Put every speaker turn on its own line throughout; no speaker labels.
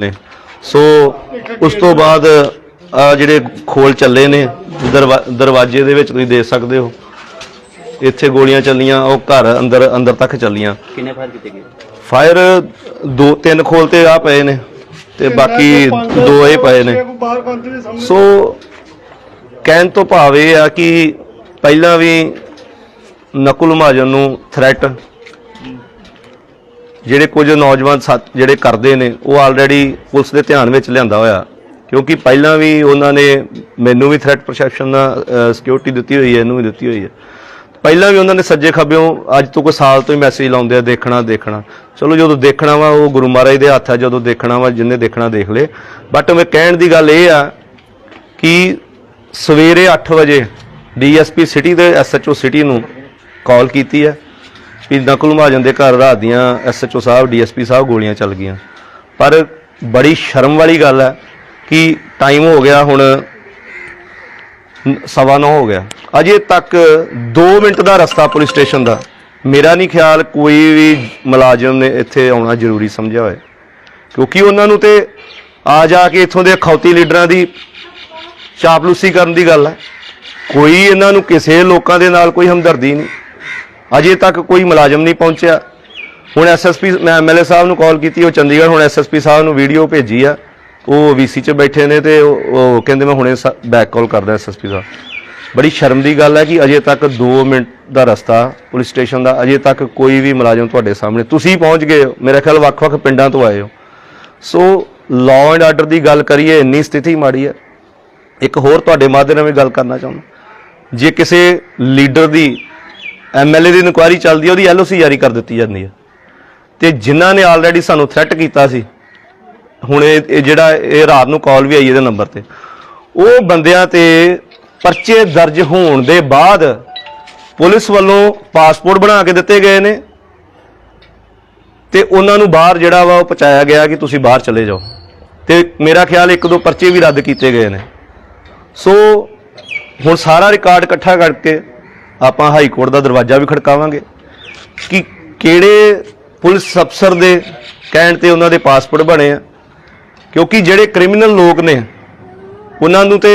ਨੇ। ਸੋ ਉਸ ਤੋਂ ਬਾਅਦ ਆ ਜਿਹੜੇ ਖੋਲ ਚੱਲੇ ਨੇ ਦਰਵਾ- ਦਰਵਾਜ਼ੇ ਦੇ ਵਿੱਚ ਤੁਸੀਂ ਦੇਖ ਸਕਦੇ ਹੋ। ਇੱਥੇ ਗੋਲੀਆਂ ਚੱਲੀਆਂ ਉਹ ਘਰ ਅੰਦਰ ਅੰਦਰ ਤੱਕ ਚੱਲੀਆਂ।
ਕਿੰਨੇ ਫਾਇਰ ਕੀਤੇ ਗਏ?
ਫਾਇਰ ਦੋ ਤਿੰਨ ਖੋਲ ਤੇ ਆ ਪਏ ਨੇ ਤੇ ਬਾਕੀ ਦੋ ਇਹ ਪਏ ਨੇ। ਸੋ ਕਹਿਣ ਤੋਂ ਭਾਵ ਇਹ ਆ ਕਿ ਪਹਿਲਾਂ ਵੀ ਨਕੁਲ ਮਹਾਜਨ ਨੂੰ ਥ੍ਰੈਟ ਜਿਹੜੇ ਕੁਝ ਨੌਜਵਾਨ ਸਾਥ ਜਿਹੜੇ ਕਰਦੇ ਨੇ, ਉਹ ਆਲਰੇਡੀ ਪੁਲਿਸ ਦੇ ਧਿਆਨ ਵਿੱਚ ਲਿਆਂਦਾ ਹੋਇਆ। ਕਿਉਂਕਿ ਪਹਿਲਾਂ ਵੀ ਉਹਨਾਂ ਨੇ ਮੈਨੂੰ ਵੀ ਥ੍ਰੈਟ ਪ੍ਰੋਟੈਕਸ਼ਨ ਦਾ ਸਿਕਿਉਰਿਟੀ ਦਿੱਤੀ ਹੋਈ ਹੈ, ਇਹਨੂੰ ਵੀ ਦਿੱਤੀ ਹੋਈ ਹੈ। ਪਹਿਲਾਂ ਵੀ ਉਹਨਾਂ ਨੇ ਸੱਜੇ ਖੱਬਿਓਂ ਅੱਜ ਤੋਂ ਕੋਈ ਸਾਲ ਤੋਂ ਹੀ ਮੈਸੇਜ ਲਾਉਂਦੇ ਆ, ਦੇਖਣਾ ਦੇਖਣਾ। ਚਲੋ ਜਦੋਂ ਦੇਖਣਾ ਵਾ, ਉਹ ਗੁਰੂ ਮਹਾਰਾਜ ਦੇ ਹੱਥ ਆ, ਜਦੋਂ ਦੇਖਣਾ ਵਾ, ਜਿੰਨੇ ਦੇਖਣਾ ਦੇਖ ਲੇ। ਬਟ ਮੈਂ ਕਹਿਣ ਦੀ ਗੱਲ ਇਹ ਆ ਕਿ ਸਵੇਰੇ 8 ਵਜੇ ਡੀਐਸਪੀ ਸਿਟੀ ਦੇ ਐਸਐਚਓ ਸਿਟੀ ਨੂੰ ਕਾਲ ਕੀਤੀ ਹੈ। ਸ਼ਹੀਦਾਂ ਨਕਲ ਮਹਾਜਨ ਦੇ ਘਰ ਰਾਤ ਦੀਆਂ ਐਸਐਚਓ ਸਾਹਿਬ ਡੀਐਸਪੀ ਸਾਹਿਬ ਗੋਲੀਆਂ ਚੱਲ ਗਈਆਂ। ਪਰ ਬੜੀ ਸ਼ਰਮ ਵਾਲੀ ਗੱਲ ਹੈ ਕਿ ਟਾਈਮ ਹੋ ਗਿਆ ਹੁਣ ਸਵਾ ਨੌ ਹੋ ਗਿਆ। ਅਜੇ ਤੱਕ 2 ਮਿੰਟ ਦਾ ਰਸਤਾ ਪੁਲਿਸ ਸਟੇਸ਼ਨ ਦਾ। ਮੇਰਾ ਨਹੀਂ ਖਿਆਲ ਕੋਈ ਵੀ ਮੁਲਾਜ਼ਮ ਨੇ ਇੱਥੇ ਆਉਣਾ ਜ਼ਰੂਰੀ ਸਮਝਿਆ ਹੋਇਆ। ਕਿਉਂਕਿ ਉਹਨਾਂ ਨੂੰ ਤੇ ਆ ਜਾ ਕੇ ਇੱਥੋਂ ਦੇ ਖੌਤੀ ਲੀਡਰਾਂ ਦੀ ਚਾਪਲੂਸੀ ਕਰਨ ਦੀ ਗੱਲ ਹੈ। ਕੋਈ ਇਹਨਾਂ ਨੂੰ ਕਿਸੇ ਲੋਕਾਂ ਦੇ ਨਾਲ ਕੋਈ ਹਮਦਰਦੀ ਨਹੀਂ। ਅਜੇ ਤੱਕ ਕੋਈ ਮੁਲਾਜ਼ਮ ਨਹੀਂ ਪਹੁੰਚਿਆ। ਹੁਣ ਐਸਐਸਪੀ ਮੈਂ ਐਮਐਲਏ ਸਾਹਿਬ ਨੂੰ ਕਾਲ ਕੀਤੀ, ਉਹ ਚੰਡੀਗੜ੍ਹ ਹੁਣ ਐਸਐਸਪੀ ਸਾਹਿਬ ਨੂੰ ਵੀਡੀਓ ਭੇਜੀ ਆ। ਉਹ ਵੀਸੀ 'ਚ ਬੈਠੇ ਨੇ ਤੇ ਉਹ ਉਹ ਕਹਿੰਦੇ ਮੈਂ ਹੁਣੇ ਬੈਕ ਕਾਲ ਕਰਦਾ ਐਸਐਸਪੀ ਸਾਹਿਬ ਬੜੀ ਸ਼ਰਮ ਦੀ ਗੱਲ ਹੈ ਕਿ ਅਜੇ ਤੱਕ 2 ਮਿੰਟ ਦਾ ਰਸਤਾ ਪੁਲਿਸ ਸਟੇਸ਼ਨ ਦਾ, ਅਜੇ ਤੱਕ ਕੋਈ ਵੀ ਮੁਲਾਜ਼ਮ ਤੁਹਾਡੇ ਸਾਹਮਣੇ। ਤੁਸੀਂ ਪਹੁੰਚ ਗਏ ਹੋ। ਮੇਰੇ ਖਿਆਲ ਵੱਖ-ਵੱਖ ਪਿੰਡਾਂ ਤੋਂ ਆਏ ਹੋ। ਸੋ ਲਾਅ ਐਂਡ ਆਰਡਰ ਦੀ ਗੱਲ ਕਰੀਏ, ਇੰਨੀ ਸਥਿਤੀ ਮਾੜੀ ਹੈ। ਇੱਕ ਹੋਰ ਤੁਹਾਡੇ ਮਾਧਿਅਮ ਨਾਲ ਗੱਲ ਕਰਨਾ ਚਾਹੁੰਦਾ। ਜੇ ਕਿਸੇ ਲੀਡਰ ਦੀ ਐਮਐਲਏ ਦੀ ਇਨਕੁਆਇਰੀ ਚੱਲਦੀ ਹੈ ਉਹਦੀ ਐਲਓਸੀ ਜਾਰੀ ਕਰ ਦਿੱਤੀ ਜਾਂਦੀ ਹੈ ਤੇ ਜਿਨ੍ਹਾਂ ਨੇ ਆਲਰੇਡੀ ਸਾਨੂੰ ਥ੍ਰੈਟ ਕੀਤਾ ਸੀ, ਹੁਣ ਇਹ ਇਹ ਜਿਹੜਾ ਇਹ ਰਾਤ ਨੂੰ ਕਾਲ ਵੀ ਆਈ ਇਹਦੇ ਨੰਬਰ ਤੇ, ਉਹ ਬੰਦਿਆਂ ਤੇ ਪਰਚੇ ਦਰਜ ਹੋਣ ਦੇ ਬਾਅਦ ਪੁਲਿਸ ਵੱਲੋਂ ਪਾਸਪੋਰਟ ਬਣਾ ਕੇ ਦਿੱਤੇ ਗਏ ਨੇ ਤੇ ਉਹਨਾਂ ਨੂੰ ਬਾਹਰ ਜਿਹੜਾ ਵਾ ਉਹ ਪਹੁੰਚਾਇਆ ਗਿਆ ਕਿ ਤੁਸੀਂ ਬਾਹਰ ਚਲੇ ਜਾਓ। ਤੇ ਮੇਰਾ ਖਿਆਲ ਇੱਕ ਦੋ ਪਰਚੇ ਵੀ ਰੱਦ ਕੀਤੇ ਗਏ ਨੇ। ਸੋ ਹੁਣ ਸਾਰਾ ਰਿਕਾਰਡ ਇਕੱਠਾ ਕਰਕੇ ਆਪਾਂ ਹਾਈ ਕੋਰਟ ਦਾ ਦਰਵਾਜ਼ਾ ਵੀ ਖੜਕਾਵਾਂਗੇ। ਕਿ ਕਿਹੜੇ ਪੁਲਿਸ ਅਫਸਰ ਦੇ ਕਹਿਣ ਤੇ ਉਹਨਾਂ ਦੇ ਪਾਸਪੋਰਟ ਬਣੇ ਆ? ਕਿਉਂਕਿ ਜਿਹੜੇ ਕ੍ਰਿਮੀਨਲ ਲੋਕ ਨੇ ਉਹਨਾਂ ਨੂੰ ਤੇ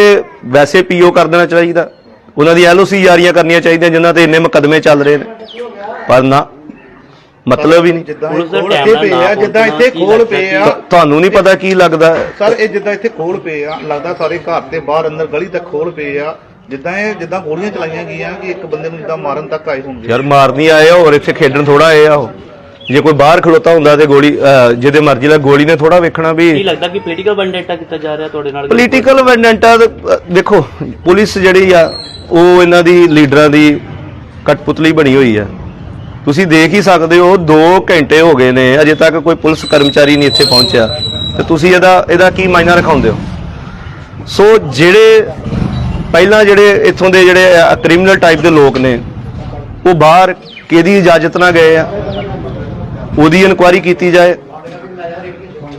ਵੈਸੇ ਪੀਓ ਕਰ ਦੇਣਾ ਚਾਹੀਦਾ। ਉਹਨਾਂ ਦੀ ਐਲਓਸੀ ਜਾਰੀਆਂ ਕਰਨੀਆਂ ਚਾਹੀਦੀਆਂ ਜਿਨ੍ਹਾਂ ਤੇ ਇੰਨੇ ਮੁਕੱਦਮੇ ਚੱਲ ਰਹੇ ਨੇ। ਪਰ ਨਾ ਮਤਲਬ ਹੀ ਨਹੀਂ।
ਜਿੱਦਾਂ
ਪੁਲਿਸ ਦਾ
ਪਏ ਆ ਇੱਥੇ ਖੋਲ ਪਏ ਆ।
ਤੁਹਾਨੂੰ ਨਹੀਂ ਪਤਾ ਕੀ ਲੱਗਦਾ।
ਸਰ ਇਹ ਜਿੱਦਾਂ ਇੱਥੇ ਖੋਲ ਪਏ ਆ ਲੱਗਦਾ ਸਾਰੇ ਘਰ ਦੇ ਬਾਹਰ ਅੰਦਰ ਗਲੀ ਤੱਕ ਖੋਲ ਪਏ ਆ। ਜਿੱਦਾਂ ਇਹ ਜਿੱਦਾਂ ਗੋਲੀਆਂ ਚਲਾਈਆਂ ਗਈਆਂ ਕਿ ਇੱਕ ਬੰਦੇ ਨੂੰ ਜਿੱਦਾਂ ਮਾਰਨ ਤੱਕ ਆਏ ਹੋਣਗੇ।
ਯਾਰ ਮਾਰਨੀ ਆਏ ਆ ਹੋਰ ਇੱਥੇ ਖੇਡਣ ਥੋੜਾ ਆਏ ਆ ਉਹ। ਜੇ ਕੋਈ ਬਾਹਰ ਖਲੋਤਾ ਹੁੰਦਾ ਤੇ ਗੋਲੀ ਅਹ, ਜਿਹਦੇ ਮਰਜ਼ੀ ਨਾਲ ਗੋਲੀ ਨੇ ਥੋੜਾ ਵੇਖਣਾ
ਕੀ
ਵੀ
ਲੱਗਦਾ ਕਿ ਪੋਲੀਟੀਕਲ ਵੈਂਡੇਟਾ ਕੀਤਾ ਜਾ ਰਿਹਾ ਤੁਹਾਡੇ ਨਾਲ?
ਪੋਲੀਟੀਕਲ ਵੈਂਡੈਂਟਾ ਦੇਖੋ ਪੁਲਿਸ ਜਿਹੜੀ ਆ ਉਹ ਇਹਨਾਂ ਦੀ ਲੀਡਰਾਂ ਦੀ ਕਟਪੁਤਲੀ ਬਣੀ ਹੋਈ ਆ। ਤੁਸੀਂ ਦੇਖ ਹੀ ਸਕਦੇ ਹੋ 2 ਘੰਟੇ ਹੋ ਗਏ ਨੇ ਅਜੇ ਤੱਕ ਕੋਈ ਪੁਲਿਸ ਕਰਮਚਾਰੀ ਨਹੀਂ ਇੱਥੇ ਪਹੁੰਚਿਆ। ਤੇ ਤੁਸੀਂ ਇਹਦਾ ਇਹਦਾ ਕੀ ਮਾਇਨਾ ਰਖਾਉਂਦੇ ਹੋ? ਸੋ ਜਿਹੜੇ ਪਹਿਲਾਂ ਜਿਹੜੇ ਇੱਥੋਂ ਦੇ ਜਿਹੜੇ ਕ੍ਰਿਮੀਨਲ ਟਾਈਪ ਦੇ ਲੋਕ ਨੇ ਉਹ ਬਾਹਰ ਕਿਹਦੀ ਇਜਾਜ਼ਤ ਨਾਲ ਗਏ ਆ? ਉਹਦੀ ਇਨਕੁਆਇਰੀ ਕੀਤੀ ਜਾਏ।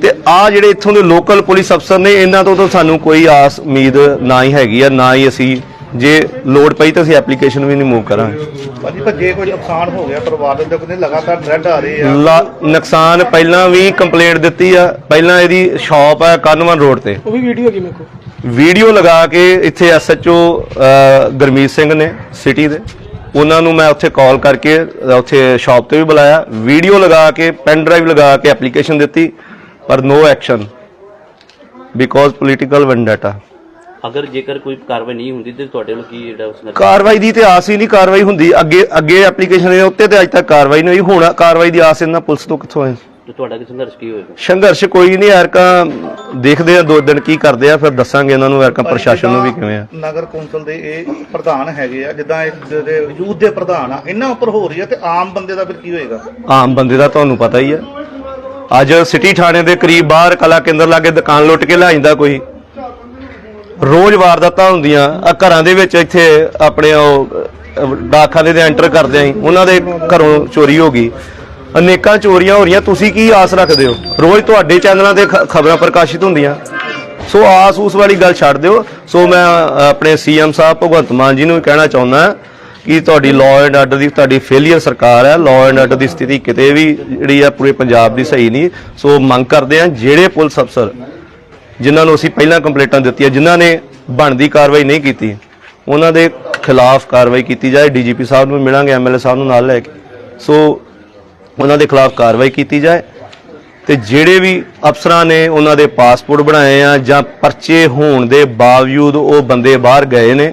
ਤੇ ਆ ਜਿਹੜੇ ਇੱਥੋਂ ਦੇ ਲੋਕਲ ਪੁਲਿਸ ਅਫਸਰ ਨੇ ਇਹਨਾਂ ਤੋਂ ਤਾਂ ਸਾਨੂੰ ਕੋਈ ਆਸ ਉਮੀਦ ਨਾ ਹੀ ਹੈਗੀ ਆ ਨਾ ਹੀ ਅਸੀਂ ਜੇ ਲੋਡ ਪਈ ਤਾਂ ਅਸੀਂ ਐਪਲੀਕੇਸ਼ਨ ਵੀ ਨਹੀਂ ਮੂਵ ਕਰਾਂਗੇ।
ਭਾਜੀ ਪਰ ਜੇ ਕੋਈ ਨੁਕਸਾਨ ਹੋ ਗਿਆ ਪਰਿਵਾਰ ਦੇ ਕਹਿੰਦੇ ਲਗਾਤਾਰ ਥ੍ਰੈਡ ਆ ਰਹੇ ਆ।
ਨੁਕਸਾਨ ਪਹਿਲਾਂ ਵੀ ਕੰਪਲੇਂਟ ਦਿੱਤੀ ਆ ਪਹਿਲਾਂ ਇਹਦੀ ਸ਼ਾਪ ਆ ਕਾਨਵਨ ਰੋਡ ਤੇ?
ਉਹ ਵੀ ਵੀਡੀਓ ਹੈਗੀ ਮੇਰੇ ਕੋਲ।
ਵੀਡੀਓ ਲਗਾ ਕੇ ਇੱਥੇ ਐਸਐਚਓ ਗਰਮੀਤ ਸਿੰਘ ਨੇ ਸਿਟੀ ਦੇ। ਉਹਨਾਂ ਨੂੰ ਮੈਂ ਉੱਥੇ ਕਾਲ ਕਰਕੇ ਉੱਥੇ ਸ਼ਾਪ ਤੇ ਵੀ ਬੁਲਾਇਆ। ਵੀਡੀਓ ਲਗਾ ਕੇ ਪੈਨ ਡਰਾਈਵ ਲਗਾ ਕੇ ਐਪਲੀਕੇਸ਼ਨ ਦਿੱਤੀ ਪਰ no action because political vendetta
ਅਗਰ ਜੇਕਰ ਕੋਈ ਕਾਰਵਾਈ ਨਹੀਂ ਹੁੰਦੀ ਤੇ ਤੁਹਾਡੇ ਵੱਲੋਂ ਕੀ ਜਿਹੜਾ ਉਸ ਨਾਲ
ਕਾਰਵਾਈ ਦੀ ਤੇ ਆਸ ਹੀ ਨਹੀਂ ਕਾਰਵਾਈ ਹੁੰਦੀ। ਅੱਗੇ ਅੱਗੇ ਐਪਲੀਕੇਸ਼ਨ ਦੇ ਉੱਤੇ ਤੇ ਅੱਜ ਤੱਕ ਕਾਰਵਾਈ ਨਹੀਂ ਹੋਈ ਹੁਣ। ਕਾਰਵਾਈ ਦੀ ਆਸ ਇਹਨਾਂ ਪੁਲਿਸ ਤੋਂ ਕਿੱਥੋਂ ਹੈ?
ਤੇ ਤੁਹਾਡਾ ਕੀ ਸੰਘਰਸ਼ ਕੀ ਹੋਏਗਾ?
ਸੰਘਰਸ਼ ਕੋਈ ਨਹੀਂ ਐਰਕਾ ਦੇਖਦੇ ਆ ਦੋ ਦਿਨ ਕੀ ਕਰਦੇ ਆ ਫਿਰ ਦੱਸਾਂਗੇ ਇਹਨਾਂ ਨੂੰ ਐਰਕਾ ਪ੍ਰਸ਼ਾਸਨ ਨੂੰ ਵੀ ਕਿਵੇਂ ਆ।
ਨਗਰ ਕੌਂਸਲ ਦੇ ਇਹ ਪ੍ਰਧਾਨ ਹੈਗੇ ਆ ਜਿੱਦਾਂ ਇਹ ਜਿਹੜੇ ਯੂਥ ਦੇ ਪ੍ਰਧਾਨ ਆ ਇਹਨਾਂ ਉੱਪਰ ਹੋ ਰਹੀ ਆ ਤੇ ਆਮ ਬੰਦੇ ਦਾ ਫਿਰ ਕੀ ਹੋਏਗਾ?
ਆਮ ਬੰਦੇ ਦਾ ਤੁਹਾਨੂੰ ਪਤਾ ਹੀ ਹੈ ਅੱਜ ਸਿਟੀ ਥਾਣੇ ਦੇ ਕਰੀਬ ਬਾਹਰ ਕਲਾ ਕੇਂਦਰ ਲਾਗੇ ਦੁਕਾਨ ਲੁੱਟ ਕੇ ਲੈ ਜਾਂਦਾ ਕੋਈ। ਰੋਜ਼ ਵਾਰਦਾਤਾਂ ਹੁੰਦੀਆਂ ਆ ਘਰਾਂ ਦੇ ਵਿੱਚ ਇੱਥੇ ਆਪਣੇ ਉਹ ਡਾਕਖਾਨੇ ਦੇ ਐਂਟਰ ਕਰਦੇ ਆਂ ਉਹਨਾਂ ਦੇ ਘਰੋਂ ਚੋਰੀ ਹੋ ਗਈ। ਅਨੇਕਾਂ ਚੋਰੀਆਂ ਹੋ ਰਹੀਆਂ ਤੁਸੀਂ ਕੀ ਆਸ ਰੱਖਦੇ ਹੋ? ਰੋਜ਼ ਤੁਹਾਡੇ ਚੈਨਲਾਂ ਤੇ ਖਬਰਾਂ ਪ੍ਰਕਾਸ਼ਿਤ ਹੁੰਦੀਆਂ। ਸੋ ਆਸ ਉਸ ਵਾਲੀ ਗੱਲ ਛੱਡ ਦਿਓ। ਸੋ ਮੈਂ ਅ, ਆਪਣੇ ਸੀਐਮ ਸਾਹਿਬ ਭਗਵੰਤ ਮਾਨ ਜੀ ਨੂੰ ਕਹਿਣਾ ਚਾਹੁੰਦਾ ਕਿ ਤੁਹਾਡੀ ਲਾਅ ਐਂਡ ਆਰਡਰ ਦੀ ਤੁਹਾਡੀ ਫੇਲਿਅਰ ਸਰਕਾਰ ਹੈ। ਲਾਅ ਐਂਡ ਆਰਡਰ ਦੀ ਸਥਿਤੀ ਕਿਤੇ ਵੀ ਜਿਹੜੀ ਆ ਪੂਰੇ ਪੰਜਾਬ ਦੀ ਸਹੀ ਨਹੀਂ। ਸੋ ਮੰਗ ਕਰਦੇ ਆ ਜਿਹੜੇ ਪੁਲਿਸ ਅਫਸਰ ਜਿਨ੍ਹਾਂ ਨੂੰ ਅਸੀਂ ਪਹਿਲਾਂ ਕੰਪਲੇਂਟਾਂ ਦਿੱਤੀਆਂ ਜਿਨ੍ਹਾਂ ਨੇ ਬਣਦੀ ਕਾਰਵਾਈ ਨਹੀਂ ਕੀਤੀ ਉਹਨਾਂ ਦੇ ਖਿਲਾਫ ਕਾਰਵਾਈ ਕੀਤੀ ਜਾਏ। ਡੀਜੀਪੀ ਸਾਹਿਬ ਨੂੰ ਮਿਲਾਂਗੇ ਐਮਐਲਏ ਸਾਹਿਬ ਨੂੰ ਨਾਲ ਲੈ ਕੇ। ਸੋ ਉਹਨਾਂ ਦੇ ਖਿਲਾਫ ਕਾਰਵਾਈ ਕੀਤੀ ਜਾਏ ਤੇ ਜਿਹੜੇ ਵੀ ਅਫਸਰਾਂ ਨੇ ਉਹਨਾਂ ਦੇ ਪਾਸਪੋਰਟ ਬਣਾਏ ਆ ਜਾਂ ਪਰਚੇ ਹੋਣ ਦੇ ਬਾਵਜੂਦ ਉਹ ਬੰਦੇ ਬਾਹਰ ਗਏ ਨੇ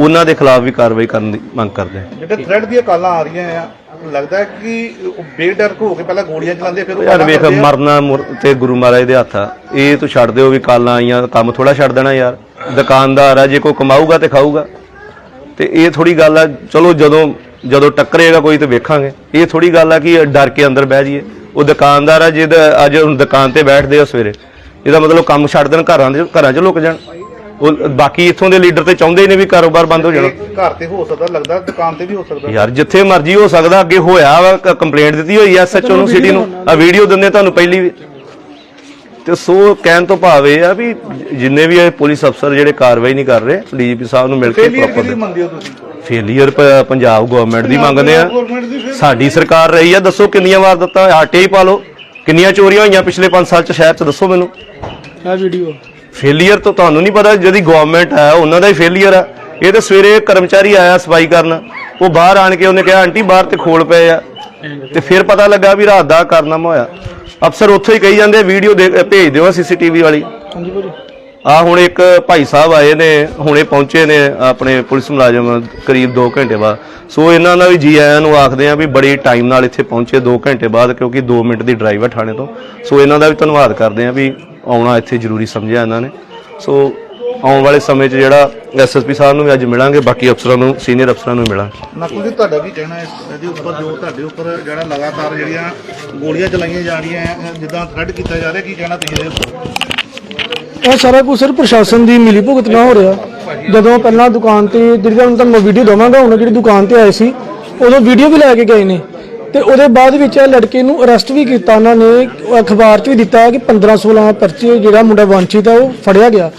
ਉਹਨਾਂ ਦੇ ਖਿਲਾਫ ਵੀ ਕਾਰਵਾਈ ਕਰਨ ਦੀ ਮੰਗ ਕਰਦੇ ਹਾਂ
ਜਿਹੜੇ ਥ੍ਰੈਡ ਦੀਆਂ ਕਾਲਾਂ ਆ ਰਹੀਆਂ ਆ ਲੱਗਦਾ ਹੈ ਕਿ ਉਹ ਬੇਡਰ ਹੋ ਕੇ ਪਹਿਲਾਂ ਗੋਲੀਆਂ ਚਲਾਉਂਦੇ ਫਿਰ ਉਹ
ਯਾਰ ਵੇਖ
ਆ।
ਮਰਨਾ ਮੁਰ- ਤੇ ਗੁਰੂ ਮਹਾਰਾਜ ਦੇ ਹੱਥ ਆ। ਇਹ ਤੂੰ ਛੱਡ ਦਿਓ ਵੀ ਕਾਲਾਂ ਆਈਆਂ ਕੰਮ ਥੋੜਾ ਛੱਡ ਦੇਣਾ ਯਾਰ। ਦੁਕਾਨਦਾਰ ਆ ਜੇ ਕੋਈ ਕਮਾਊਗਾ ਤੇ ਖਾਊਗਾ। ਤੇ ਇਹ ਥੋੜੀ ਗੱਲ ਆ ਚਲੋ ਜਦੋਂ ਜਦੋਂ ਟੱਕਰੇਗਾ ਕੋਈ ਤੇ ਵੇਖਾਂਗੇ। ਇਹ ਥੋੜੀ ਗੱਲ ਆ ਕਿ ਡਰ ਕੇ ਅੰਦਰ ਬਹਿ ਜਾਈਏ। ਉਹ ਦੁਕਾਨਦਾਰ ਆ ਜਿਹਦਾ ਅੱਜ ਹੁਣ ਦੁਕਾਨ ਤੇ ਬੈਠਦੇ ਆ ਸਵੇਰੇ। ਇਹਦਾ ਮਤਲਬ ਕੰਮ ਛੱਡ ਦੇਣ ਘਰਾਂ ਦੇ ਘਰਾਂ 'ਚ ਲੁਕ ਜਾਣ। ਉਹ ਬਾਕੀ ਇੱਥੋਂ ਦੇ ਲੀਡਰ ਤੇ ਚਾਹੁੰਦੇ ਨੇ ਵੀ ਕਾਰੋਬਾਰ ਬੰਦ ਹੋ ਜਾਣਾ।
ਘਰ ਤੇ ਹੋ ਸਕਦਾ ਲੱਗਦਾ ਦੁਕਾਨ ਤੇ ਵੀ ਹੋ ਸਕਦਾ।
ਯਾਰ ਜਿੱਥੇ ਮਰਜ਼ੀ ਹੋ ਸਕਦਾ ਅੱਗੇ ਹੋਇਆ ਕੰਪਲੇਂਟ ਦਿੱਤੀ ਹੋਈ ਐ ਐਸਐਚਓ ਨੂੰ ਸਿਟੀ ਨੂੰ। ਆ ਵੀਡੀਓ ਦਿੰਦੇ ਤੁਹਾਨੂੰ ਪਹਿਲੀ ਵੀ। ਤੇ ਸੋ ਕਹਿਣ ਤੋਂ ਭਾਵ ਇਹ ਆ ਵੀ ਜਿੰਨੇ ਵੀ ਇਹ ਪੁਲਿਸ ਅਫਸਰ ਜਿਹੜੇ ਕਾਰਵਾਈ ਨਹੀਂ ਕਰ ਰਹੇ ਡੀਜੀਪੀ ਸਾਹਿਬ ਨੂੰ ਮਿਲ ਕੇ ਪ੍ਰੋਪਰ
ਮੰਨਦੇ ਹੋ ਤੁਸੀਂ?
ਫੇਲੀਅਰ ਪੰਜਾਬ ਗਵਰਨਮੈਂਟ ਦੀ ਮੰਗਦੇ ਆ।
ਗਵਰਨਮੈਂਟ ਦੀ ਫਿਰ
ਸਾਡੀ ਸਰਕਾਰ ਰਹੀ ਆ ਦੱਸੋ ਕਿੰਨੀਆਂ ਵਾਰ ਦਿੱਤਾ ਆਟੇ ਹੀ ਪਾ ਲਓ। ਕਿੰਨੀਆਂ ਚੋਰੀਆਂ ਹੋਈਆਂ ਪਿਛਲੇ 5 ਸਾਲ ਚ? ਸ਼ਹਿਰ ਚ ਦੱਸੋ ਮੈਨੂੰ।
ਆ ਵੀਡੀਓ
ਫੇਲੀਅਰ ਤਾਂ ਤੁਹਾਨੂੰ ਨਹੀਂ ਪਤਾ ਜਿਹਦੀ ਗਵਰਨਮੈਂਟ ਹੈ ਉਹਨਾਂ ਦਾ ਹੀ ਫੇਲੀਅਰ ਆ। ਇਹ ਤਾਂ ਸਵੇਰੇ ਕਰਮਚਾਰੀ ਆਇਆ ਸਫ਼ਾਈ ਕਰਨ। ਉਹ ਬਾਹਰ ਆਣ ਕੇ ਉਹਨੇ ਕਿਹਾ ਆਂਟੀ ਬਾਹਰ ਤੇ ਖੋਲ ਪਏ ਆ। ਤੇ ਫਿਰ ਪਤਾ ਲੱਗਾ ਵੀ ਰਾਤ ਦਾ ਕਾਰਨਾਮਾ ਹੋਇਆ। ਅਫਸਰ ਉੱਥੋਂ ਹੀ ਕਹੀ ਜਾਂਦੇ ਵੀਡੀਓ ਦੇ ਭੇਜ ਦਿਓ ਸੀਸੀਟੀਵੀ ਵਾਲੀ।
ਹਾਂਜੀ ਭਾਜੀ
ਆ ਹੁਣ ਇੱਕ ਭਾਈ ਸਾਹਿਬ ਆਏ ਨੇ, ਹੁਣੇ ਪਹੁੰਚੇ ਨੇ ਆਪਣੇ ਪੁਲਿਸ ਮੁਲਾਜ਼ਮ ਕਰੀਬ 2 ਘੰਟੇ ਬਾਅਦ। ਸੋ ਇਹਨਾਂ ਦਾ ਵੀ ਜੀ ਆਇਆਂ ਨੂੰ ਆਖਦੇ ਆ ਵੀ ਬੜੀ ਟਾਈਮ ਨਾਲ ਇੱਥੇ ਪਹੁੰਚੇ 2 ਘੰਟੇ ਬਾਅਦ, ਕਿਉਂਕਿ 2 ਮਿੰਟ ਦੀ ਡਰਾਈਵ ਹੈ ਥਾਣੇ ਤੋਂ। ਸੋ ਇਹਨਾਂ ਦਾ ਵੀ ਧੰਨਵਾਦ ਕਰਦੇ ਆ ਵੀ ਆਉਣਾ ਇੱਥੇ ਜ਼ਰੂਰੀ ਸਮਝਿਆ ਇਹਨਾਂ ਨੇ। ਸੋ ਆਉਣ ਵਾਲੇ ਸਮੇਂ 'ਚ ਜਿਹੜਾ ਐਸਐਸਪੀ ਸਾਹਿਬ ਨੂੰ ਵੀ ਅੱਜ ਮਿਲਾਂਗੇ, ਬਾਕੀ ਅਫਸਰਾਂ ਨੂੰ, ਸੀਨੀਅਰ ਅਫਸਰਾਂ ਨੂੰ ਮਿਲਾਂਗੇ।
ਨਕਲ ਜੀ ਤੁਹਾਡਾ ਕੀ ਕਹਿਣਾ ਹੈ? ਇਹਦੇ ਉੱਪਰ ਜੋ ਤੁਹਾਡੇ ਉੱਪਰ ਜਿਹੜਾ ਲਗਾਤਾਰ ਜਿਹੜੀਆਂ ਗੋਲੀਆਂ ਚਲਾਈਆਂ ਜਾ ਰਹੀਆਂ, ਜਿੱਦਾਂ ਥ੍ਰੈਡ ਕੀਤਾ ਜਾ ਰਿਹਾ, ਕੀ ਕਹਿਣਾ ਤੁਸੀਂ ਇਹਦੇ ਉੱਪਰ?
ਇਹ ਸਾਰਾ ਕੁਝ ਸਿਰ ਪ੍ਰਸ਼ਾਸਨ ਦੀ ਮਿਲੀ ਭੁਗਤ ਨਾਲ ਹੋ ਰਿਹਾ। ਜਦੋਂ ਪਹਿਲਾਂ ਦੁਕਾਨ ਤੇ ਜਿਹੜੀ ਤੁਹਾਨੂੰ ਤੁਹਾਨੂੰ ਵੀਡੀਓ ਦਵਾਂਗਾ ਹੁਣ ਜਿਹੜੀ ਦੁਕਾਨ ਤੇ ਆਏ ਸੀ ਉਦੋਂ ਵੀਡੀਓ ਵੀ ਲੈ ਕੇ ਗਏ ਨੇ। ਤੇ ਉਹਦੇ ਬਾਅਦ ਵਿੱਚ ਇਹ ਲੜਕੇ ਨੂੰ ਅਰੈਸਟ ਵੀ ਕੀਤਾ ਉਹਨਾਂ ਨੇ ਉਹ ਅਖਬਾਰ 'ਚ ਵੀ ਦਿੱਤਾ ਕਿ 15 16 ਪਰਚੇ ਜਿਹੜਾ ਮੁੰਡਾ ਵਾਂਛਿਤ ਆ ਉਹ ਫੜਿਆ ਗਿਆ।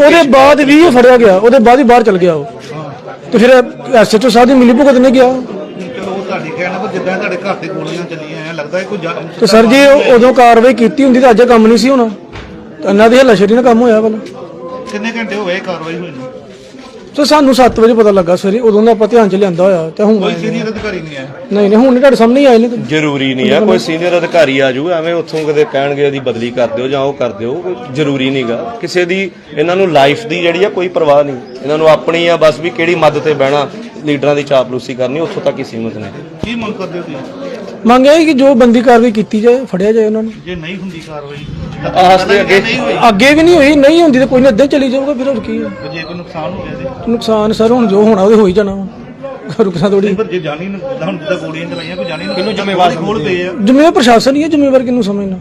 ਉਹਦੇ ਬਾਅਦ ਵੀ ਇਹ ਫੜਿਆ ਗਿਆ ਉਹਦੇ ਬਾਅਦ ਹੀ ਬਾਹਰ ਚਲ ਗਿਆ ਉਹ। ਤੇ ਫਿਰ ਐਸਐਚਓ ਸਾਹਿਬ ਦੀ ਮਿਲੀ ਭੁਗਤ ਨੇ ਗਿਆ
ਚਲੋ ਉਹ ਤੁਹਾਡੀ ਕਹਿਣਾ ਪਰ ਜਿੱਦਾਂ ਤੁਹਾਡੇ ਘਰ ਤੇ ਗੋਲੀਆਂ ਚੱਲੀਆਂ ਹੈ ਲੱਗਦਾ ਹੈ ਕੋਈ ਜਾ-
ਤੇ ਸਰ ਜੀ ਉਹ ਉਦੋਂ ਕਾਰਵਾਈ ਕੀਤੀ ਹੁੰਦੀ ਤਾਂ ਅੱਜ ਇਹ ਕੰਮ ਨਹੀਂ ਸੀ ਹੋਣਾ। ਤਾਂ ਇਹਨਾਂ ਦੀ ਹੱਲਾਸ਼ੇਰੀ ਨਾਲ ਕੰਮ ਹੋਇਆ ਵਾਲਾ
ਕਿੰਨੇ ਘੰਟੇ ਹੋ ਗਏ ਕਾਰਵਾਈ ਹੋਈ ਨੂੰ?
ਸੋ ਸਾਨੂੰ 7 ਵਜੇ ਪਤਾ ਲੱਗਾ ਸਵੇਰੇ ਉਦੋਂ ਦਾ ਆਪਾਂ ਧਿਆਨ ਚ ਲਿਆਂਦਾ ਹੋਇਆ ਤੇ ਹੁਣ
ਕੋਈ ਸੀਨੀਅਰ ਅਧਿਕਾਰੀ ਨਹੀਂ ਆਇਆ?
ਨਹੀਂ ਨਹੀਂ ਹੁਣ ਨਹੀਂ ਤੁਹਾਡੇ ਸਾਹਮਣੇ ਹੀ ਆਏ ਨੇ ਤੇ।
ਜ਼ਰੂਰੀ ਨਹੀਂ ਆ ਕੋਈ ਸੀਨੀਅਰ ਅਧਿਕਾਰੀ ਆ ਜਾਊ ਐਵੇਂ ਉੱਥੋਂ ਕਦੇ ਕਹਿਣਗੇ ਇਹਦੀ ਬਦਲੀ ਕਰ ਦਿਓ ਜਾਂ ਉਹ ਕਰ ਦਿਓ ਕੋਈ ਜ਼ਰੂਰੀ ਨਹੀਂਗਾ ਕਿਸੇ ਦੀ ਇਹਨਾਂ ਨੂੰ ਲਾਈਫ ਦੀ ਜਿਹੜੀ ਆ ਕੋਈ ਪਰਵਾਹ ਨਹੀਂ। ਇਹਨਾਂ ਨੂੰ ਆਪਣੀ ਆ ਬਸ ਵੀ ਕਿਹੜੀ ਮੱਦ ਤੇ ਬਹਿਣਾ ਲੀਡਰਾਂ ਦੀ ਚਾਪਲੂਸੀ ਕਰਨੀ ਉੱਥੋਂ ਤੱਕ ਹੀ ਸੀਮਤ ਨੇ।
ਕੀ ਮੰਗ ਕਰਦੇ ਹੋ ਤੁਸੀਂ?
ਮੰਗ ਇਹ ਹੈ ਕਿ ਜੋ ਬੰਦੀ ਕਾਰਵਾਈ ਕੀਤੀ ਜਾਏ ਫੜਿਆ ਜਾਏ ਉਹਨਾਂ ਨੂੰ।
ਜੇ ਨਹੀਂ ਹੁੰਦੀ ਕਾਰਵਾਈ
ਆਸ ਦੇ ਅੱਗੇ
ਨਹੀਂ ਹੋਈ।
ਅੱਗੇ ਵੀ ਨਹੀਂ ਹੋਈ ਨਹੀਂ ਹੁੰਦੀ ਤਾਂ ਕੋਈ ਨਾ ਅੱਧੇ ਚਲੀ ਜਾਊਗਾ ਫਿਰ ਹੋਰ ਕੀ ਹੈ
ਜੇ ਕੋਈ ਨੁਕਸਾਨ ਹੋ ਗਿਆ ਤੇ।
ਨੁਕਸਾਨ ਸਰ ਹੁਣ ਜੋ ਹੋਣਾ ਉਹ ਹੋ ਹੀ ਜਾਣਾ। ਵਾ। ਰੁਕਣਾ ਥੋੜੀ
ਪਰ ਜੇ ਨੂੰ ਹੁਣ ਜਿੱਦਾਂ ਗੋਲੀਆਂ ਚਲਾਈਆਂ ਕੋਈ ਜਾਨੀ ਨੂੰ ਕਿਹਨੂੰ ਜ਼ਿੰਮੇਵਾਰ ਖੋਲ ਪਏ ਆ।
ਜ਼ਿੰਮੇਵਾਰ ਪ੍ਰਸ਼ਾਸਨ ਹੀ ਹੈ ਜ਼ਿੰਮੇਵਾਰ ਕਿਹਨੂੰ ਸਮਝਣਾ।